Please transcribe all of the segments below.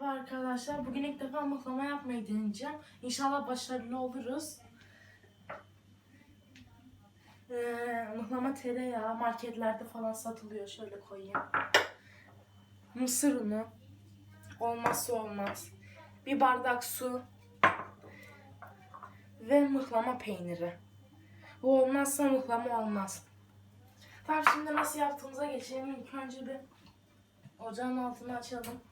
Merhaba arkadaşlar. Bugün ilk defa mıhlama yapmayı deneyeceğim. İnşallah başarılı oluruz. Ee, mıhlama tereyağı marketlerde falan satılıyor. Şöyle koyayım. Mısır unu. Olmazsa olmaz. Bir bardak su. Ve mıhlama peyniri. Bu olmazsa mıhlama olmaz. Tamam şimdi nasıl yaptığımıza geçelim. İlk önce bir ocağın altını açalım.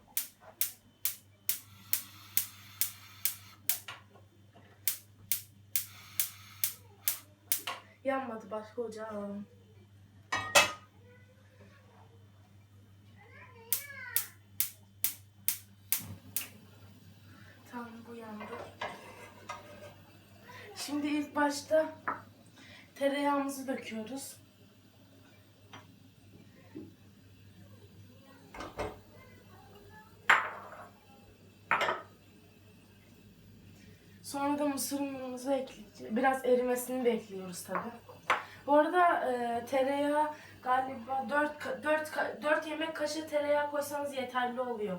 Yanmadı başka ocağa alalım. Tamam bu yandı. Şimdi ilk başta tereyağımızı döküyoruz. Sonra da mısır unumuzu ekleyeceğiz. Biraz erimesini bekliyoruz tabi. Bu arada e, tereyağı galiba 4, 4, 4 yemek kaşığı tereyağı koysanız yeterli oluyor.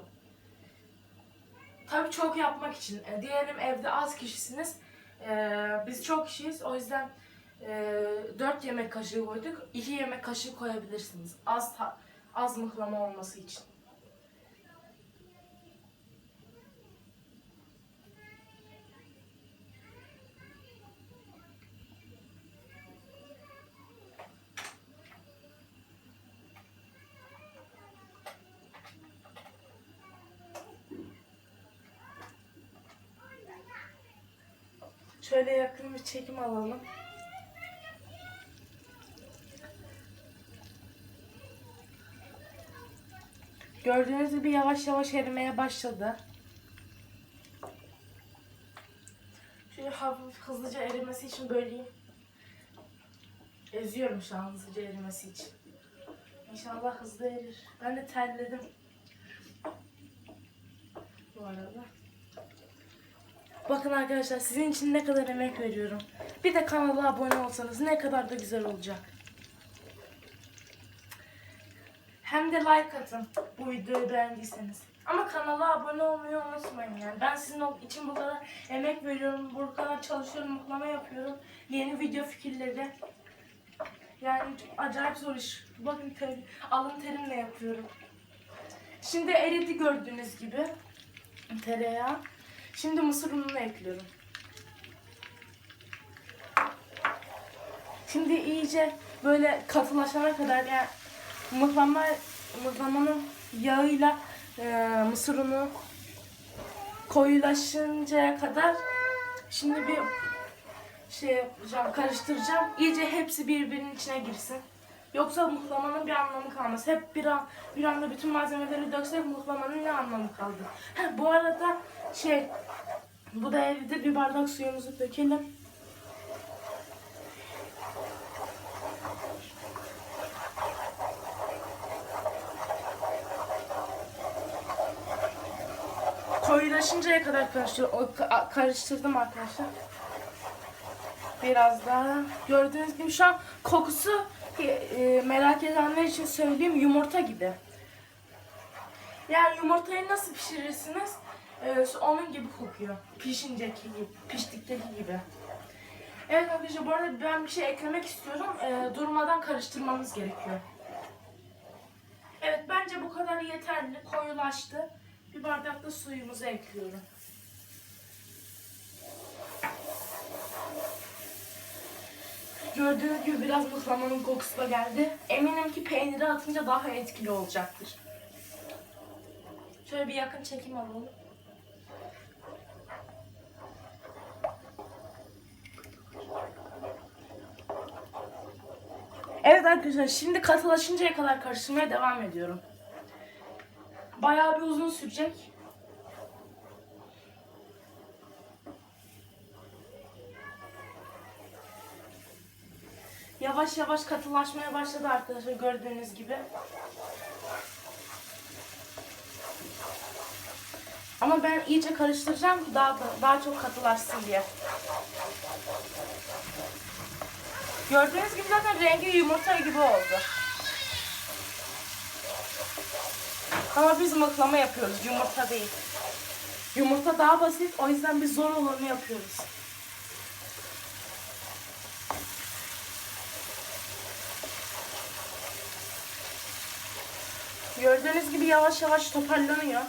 Tabi çok yapmak için. E, diyelim evde az kişisiniz. E, biz çok kişiyiz. O yüzden e, 4 yemek kaşığı koyduk. 2 yemek kaşığı koyabilirsiniz. Az az mıhlama olması için. Şöyle yakın bir çekim alalım. Gördüğünüz gibi yavaş yavaş erimeye başladı. Şöyle hafif hızlıca erimesi için böleyim. Eziyorum şu an hızlıca erimesi için. İnşallah hızlı erir. Ben de terledim. Bu arada. Bakın arkadaşlar sizin için ne kadar emek veriyorum. Bir de kanala abone olsanız ne kadar da güzel olacak. Hem de like atın bu videoyu beğendiyseniz. Ama kanala abone olmayı unutmayın yani. Ben sizin için bu kadar emek veriyorum, bu kadar çalışıyorum, mutlama yapıyorum. Yeni video fikirleri. Yani acayip zor iş. Bakın ter, alın terimle yapıyorum. Şimdi eridi gördüğünüz gibi tereyağı. Şimdi mısır ununu ekliyorum. Şimdi iyice böyle katılaşana kadar yani mıhlama, mıhlamanın yağıyla e, mısır unu koyulaşıncaya kadar şimdi bir şey yapacağım, karıştıracağım. İyice hepsi birbirinin içine girsin. Yoksa muhlamanın bir anlamı kalmaz. Hep bir an bir anda bütün malzemeleri döksek muhlamanın ne anlamı kaldı? Ha, bu arada şey bu da evde bir bardak suyumuzu dökelim. Koyulaşıncaya kadar karıştır karıştırdım arkadaşlar. Biraz daha. Gördüğünüz gibi şu an kokusu e, e, merak edenler için söyleyeyim yumurta gibi. Yani yumurtayı nasıl pişirirsiniz? Ee, onun gibi kokuyor. Pişinceki gibi, piştikteki gibi. Evet arkadaşlar bu arada ben bir şey eklemek istiyorum. Ee, durmadan karıştırmamız gerekiyor. Evet bence bu kadar yeterli. Koyulaştı. Bir bardak da suyumuzu ekliyorum. Gördüğünüz gibi biraz mıhlamanın kokusu da geldi. Eminim ki peyniri atınca daha etkili olacaktır. Şöyle bir yakın çekim alalım. Evet arkadaşlar şimdi katılaşıncaya kadar karıştırmaya devam ediyorum. Bayağı bir uzun sürecek. Yavaş yavaş katılaşmaya başladı arkadaşlar gördüğünüz gibi. Ama ben iyice karıştıracağım ki daha da- daha çok katılaşsın diye. Gördüğünüz gibi zaten rengi yumurta gibi oldu. Ama biz mıhlama yapıyoruz, yumurta değil. Yumurta daha basit, o yüzden biz zor olanı yapıyoruz. Gördüğünüz gibi yavaş yavaş toparlanıyor.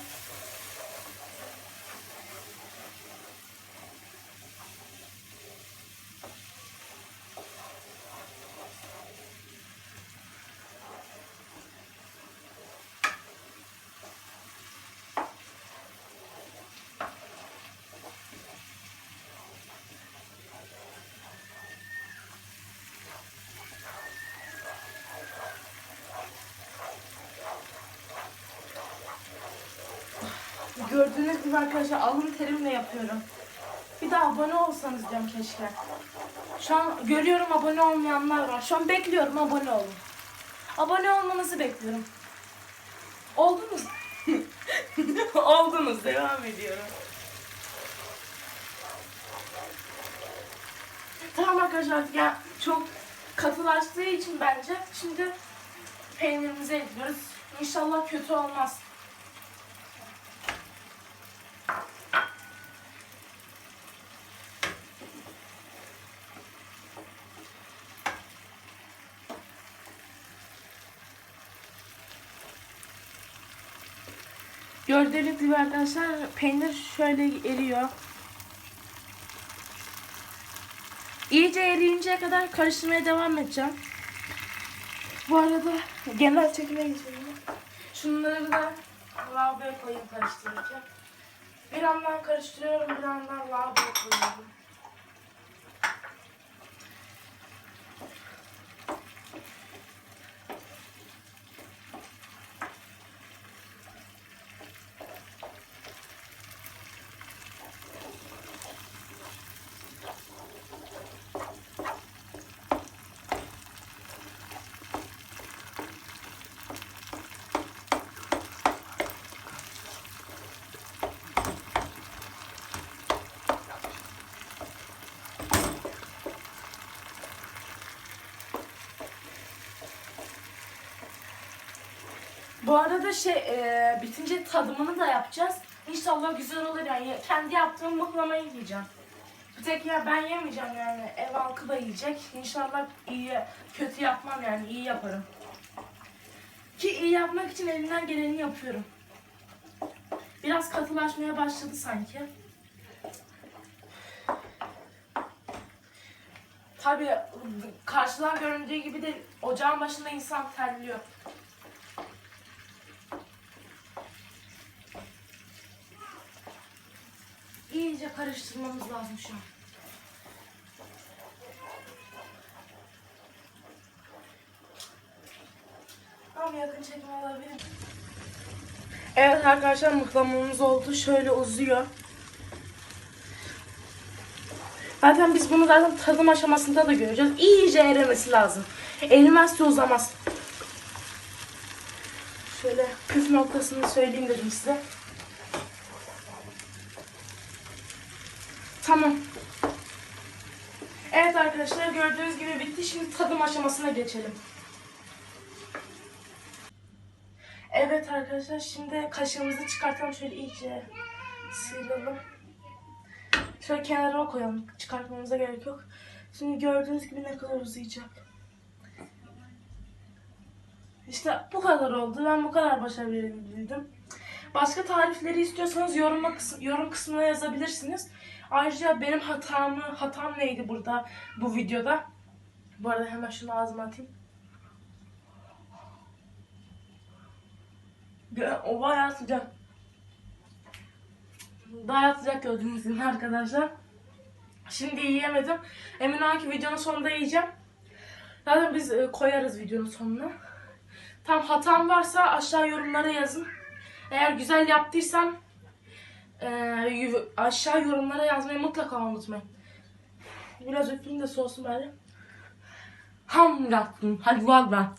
Gördüğünüz gibi arkadaşlar alın terimle yapıyorum. Bir de abone olsanız diyorum keşke. Şu an görüyorum abone olmayanlar var. Şu an bekliyorum abone olun. Abone olmanızı bekliyorum. Oldunuz. Oldunuz. Devam ediyorum. Tamam arkadaşlar ya çok katılaştığı için bence şimdi peynirimizi ekliyoruz. İnşallah kötü olmaz. Gördüğünüz gibi arkadaşlar peynir şöyle eriyor. İyice eriyinceye kadar karıştırmaya devam edeceğim. Bu arada genel çekime geçelim. Şunları da lavaboya koyayım karıştırırken. Bir yandan karıştırıyorum, bir yandan lavaboya koyuyorum. Bu arada şey e, bitince tadımını da yapacağız. İnşallah güzel olur yani. Kendi yaptığım mıhlamayı yiyeceğim. Bir tek ya ben yemeyeceğim yani. Ev halkı da yiyecek. İnşallah iyi, kötü yapmam yani. iyi yaparım. Ki iyi yapmak için elimden geleni yapıyorum. Biraz katılaşmaya başladı sanki. Tabii karşıdan göründüğü gibi de ocağın başında insan terliyor. İyice karıştırmamız lazım şu an. Ama yakın çekim alabilirim. Evet arkadaşlar mıhlamamız oldu. Şöyle uzuyor. Zaten biz bunu zaten tadım aşamasında da göreceğiz. İyice erimesi lazım. Erimezse uzamaz. Şöyle püf noktasını söyleyeyim dedim size. Tamam. Evet arkadaşlar gördüğünüz gibi bitti. Şimdi tadım aşamasına geçelim. Evet arkadaşlar şimdi kaşığımızı çıkartalım. Şöyle iyice sıyıralım. Şöyle kenara koyalım. Çıkartmamıza gerek yok. Şimdi gördüğünüz gibi ne kadar uzayacak. İşte bu kadar oldu. Ben bu kadar başarabildim. Başka tarifleri istiyorsanız yorum kısmına yazabilirsiniz. Ayrıca benim hatamı, hatam neydi burada bu videoda? Bu arada hemen şunu ağzıma atayım. O bayağı sıcak. Bayağı sıcak gördüğünüz gibi arkadaşlar. Şimdi yiyemedim. Emin olun ki videonun sonunda yiyeceğim. Zaten biz e, koyarız videonun sonuna. Tam hatam varsa aşağı yorumlara yazın. Eğer güzel yaptıysam e, yu- aşağı yorumlara yazmayı mutlaka unutmayın. Biraz öpeyim de soğusun bari. Ham yaptım. Hadi valla.